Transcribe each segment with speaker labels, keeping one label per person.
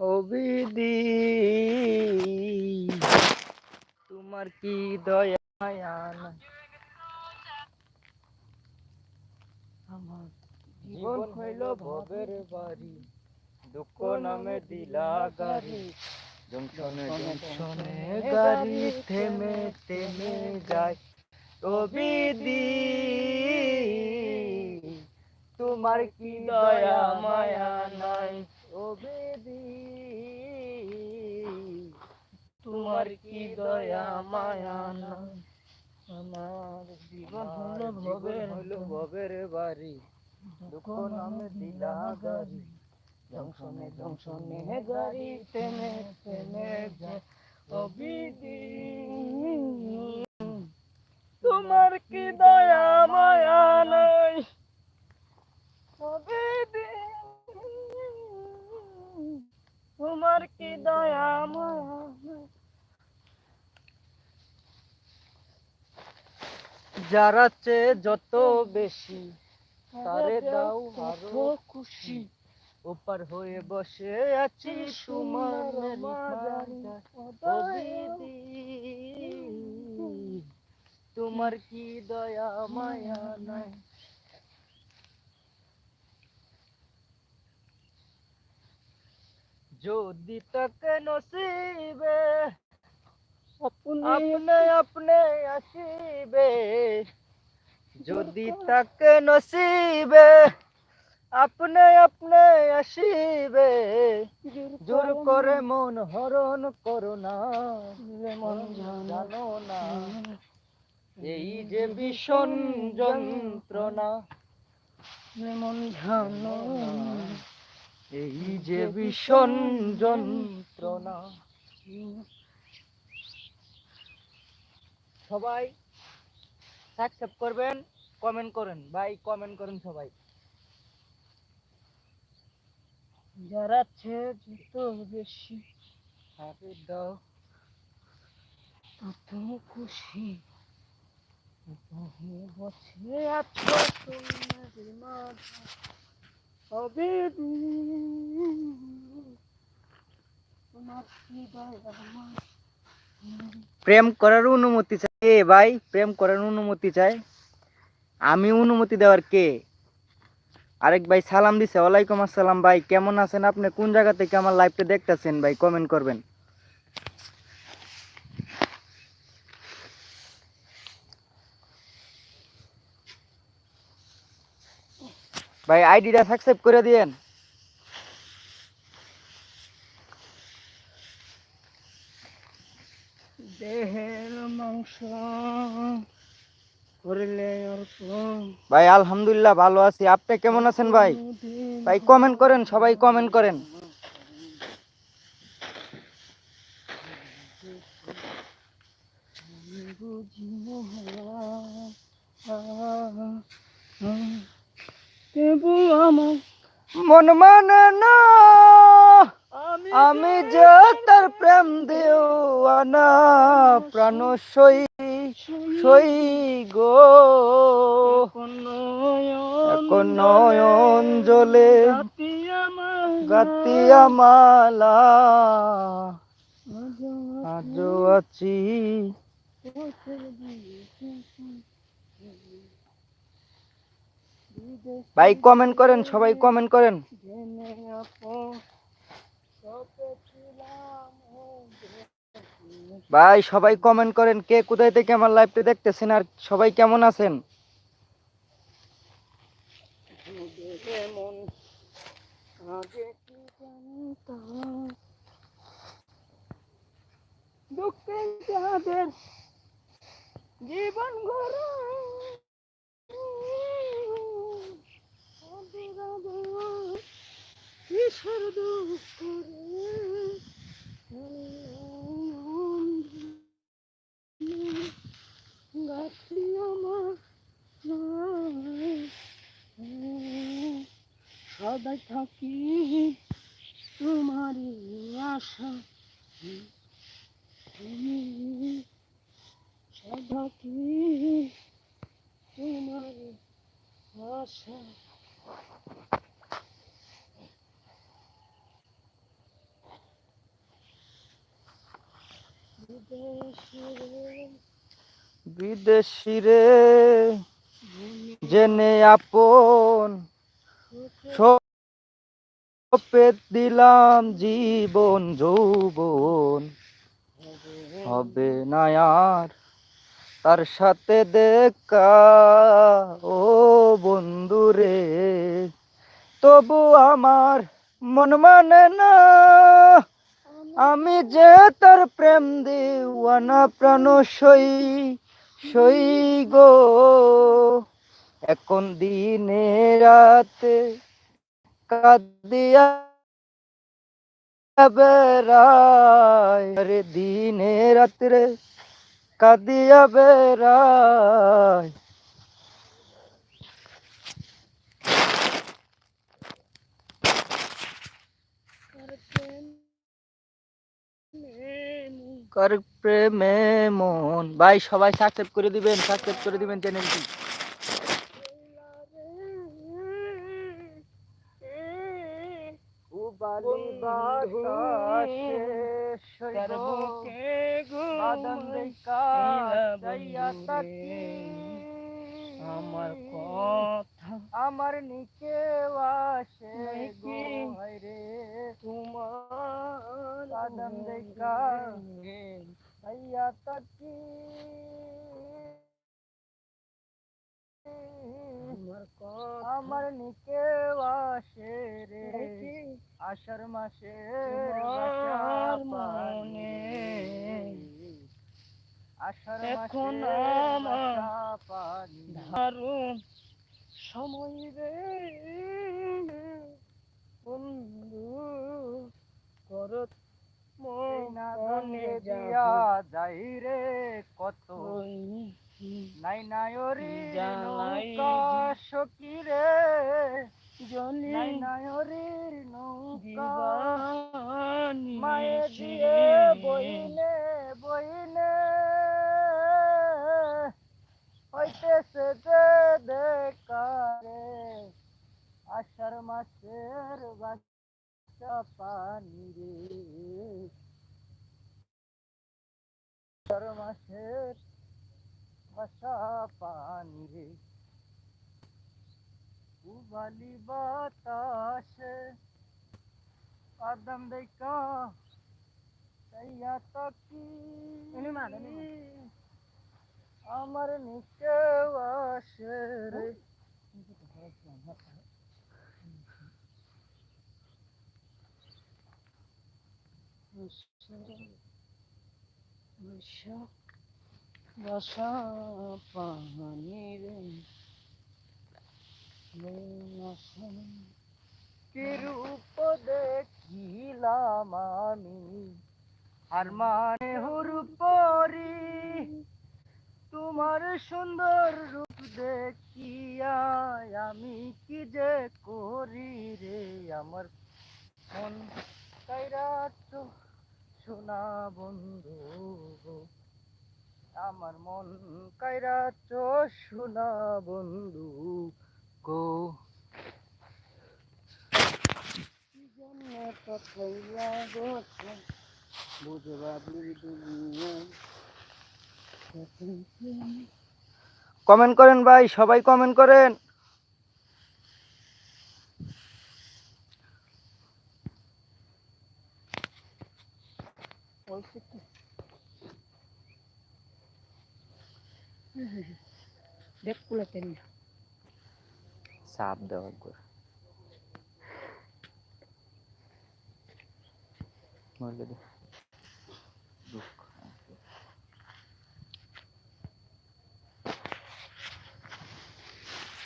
Speaker 1: ও বিদি তোমার কি দয়া? আমার জীবন হইল ভবের বাড়ি। দুঃখ নামে দিলা গাড়ি। জংশনে জংশনে গাড়ি থেমে থেমে যায়। ও বিদি তোমার কি দয়া, মায়া নাই? ও তোমার কি দয়া মায়া নাই আমার জীবন হলো ভবের হলো ভবের বাড়ি। দুঃখ নামে দিলা গাড়ি। জংশনে জংশনে গাড়ি থেমে থেমে যায় ও বিদি তোমার কি দয়া মায়া নাই? ও তোমার কি দয়া মায়া? যারা চেয়ে যত বেশি তারে দাও আরও খুশি। ওপার হয়ে বসে আছি সুমার তোমার কি দয়া মায়া নাই? যদি তাকে নসিবে আপনে আপনে আসিবে। যদি তাকে নসিবে আপনে আপনে আসিবে। জোর করে মন হরণ করো না। মন জানো না। এই যে ভীষণ যন্ত্রণা। মন জানো এই যে ভীষণ যন্ত্রণা। সবাই সাবস্ক্রাইব করবেন কমেন্ট করেন। ভাই কমেন্ট করেন সবাই। যারা যত বেশি হাতে দাও তত খুশি। বসে আছো তোমার প্রেম করার অনুমতি চাই। কে ভাই, প্রেম করার অনুমতি চাই। আমি অনুমতি দেওয়ার কে? আরেক ভাই, সালাম দিছে। ওয়ালাইকুম আসসালাম ভাই, কেমন আছেন আপনি? কোন জায়গা থেকে আমার লাইভটা দেখতেছেন ভাই? কমেন্ট করবেন। ভাই আইডিটা সাবস্ক্রাইব করে দিয়েন। দেহের মাংস করলে ভাই আলহামদুলিল্লাহ ভালো আছি। আপনি কেমন আছেন ভাই? ভাই কমেন্ট করেন সবাই কমেন্ট করেন। মন মানে না। আমি যে তার প্রেম দেওয়ানা প্রাণ সই সই গো। এখন নয়ন জলে গাতিয়া মালা আজও আছি। ভাই কমেন্ট করেন, সবাই কমেন্ট করেন। ভাই, সবাই কমেন্ট করেন, কে কোথায় থেকে আমার লাইভটা দেখতেছেন আর সবাই কেমন আছেন? জীবন গড়া সদাই থাকি তোমারই আশা। তুমি সদা কি তোমারই বিদেশিরে জেনে আপন সপে দিলাম জীবন, যৌবন। হবে না আর তার সাথে দেখা, ও বন্ধু রে। তবু আমার মন মানে না, আমি যে তার প্রেম দিওয়ানা প্রাণ সই সই গো। এখন দিনে রাতে কাঁদিয়া দিনে রাত্রে কাঁদিয়া বেড়ায় কর প্রেমে মন? ভাই, সবাই সাবস্ক্রাইব করে দিবেন সাবস্ক্রাইব করে দিবেন চ্যানেলটি উবালি বাতাসে সইব বাদন দেখা যাইয়া তাকি
Speaker 2: আমার কথা
Speaker 1: আমার নিচে আসে রে
Speaker 2: তোমার
Speaker 1: বাদন দেখা তাকি
Speaker 2: আমার কথা
Speaker 1: আমার নিচে আসে রে। আষাঢ় মাসে
Speaker 2: মনে।
Speaker 1: আষাঢ়
Speaker 2: এখন আমার দারুণ সময় রে। বন্ধু করত মনে
Speaker 1: দিয়া যাই রে কত নাই নায়রি নৌকা সখী রে নায়রির নৌকা। মায়ে দিয়ে বইনে বইনে হইতেছে যে দেখারে আষাঢ় মাসের বাচ্চা পানি রে। আষাঢ় মাসের বাসা পানি রে উবালি বাতাসে কদম দেখা তাইয়া তাকি। আমার নিচে আসে রে
Speaker 2: বাসা পানি রে
Speaker 1: কি রূপ দেখিলাম আমি? আর মানে হুরুপরি তোমার সুন্দর রূপ দেখিয়া আমি কি যে করি রে আমার মন? কাইরা শোনা বন্ধু। আমার মন কাইরা চো শোনা বন্ধু গো। কমেন্ট করেন ভাই সবাই কমেন্ট করেন।
Speaker 2: ওই
Speaker 1: সাপ দেওয়া করে।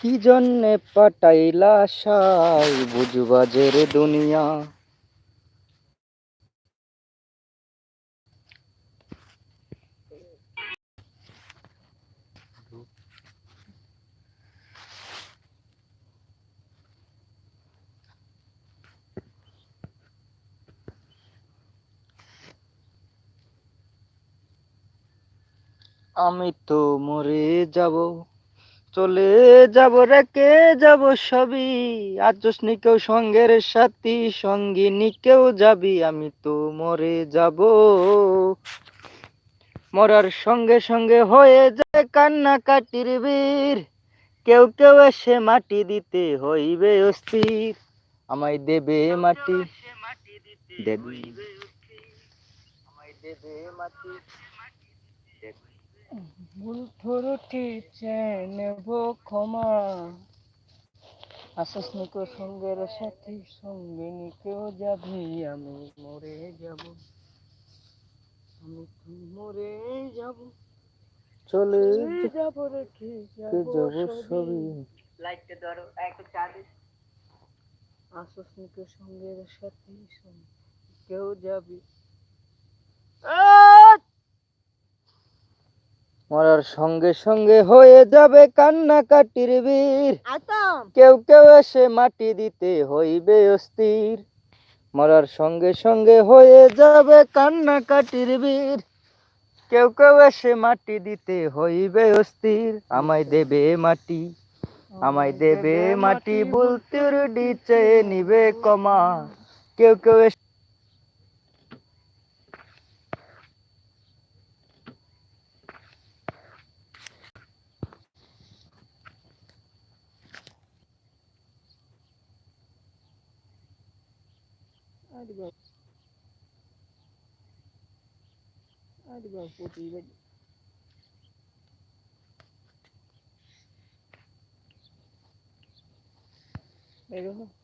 Speaker 1: কি জন্যে পাটাইলা সাই বুঝবাজের দুনিয়া? আমি তো মরে যাব, চলে যাব, রেখে যাব সবই। আজনি কেউ সঙ্গের সাথী, সঙ্গিনী কেউ যাবি, আমি তো মরে যাব। মরার সঙ্গে সঙ্গে হয়ে যায় কান্না কাটির বীর। কেউ কেউ এসে মাটি দিতে হইবে অস্থির। আমায় দেবে মাটি দেবে দেবে মাটি।
Speaker 2: ভুল থরুটি নেব ক্ষমা। আসস নিকো সঙ্গের সাথী সঙ্গে নিকেও যাবি আমি মরে যাব। আমি মরে যাব।
Speaker 1: চলে
Speaker 2: যাব রেখে যাব
Speaker 1: সবই।
Speaker 2: লাইটটা ধরো একটু চা দিস আসস নিকো সঙ্গের সাথী সঙ্গে কেউ যাবি
Speaker 1: মরার সঙ্গে সঙ্গে হয়ে যাবে কান্না কাটির বীর কেউ কেউ এসে মাটি দিতে হইবে অস্থির। মরার সঙ্গে সঙ্গে হয়ে যাবে কান্না কাটির বীর। কেউ কেউ এসে মাটি দিতে হইবে অস্থির। আমায় দেবে মাটি আমায় দেবে মাটি বলতির ডিচে নিবে কমা। কেউ কেউ
Speaker 2: ada berapa ada berapa putih? dia
Speaker 1: baiklah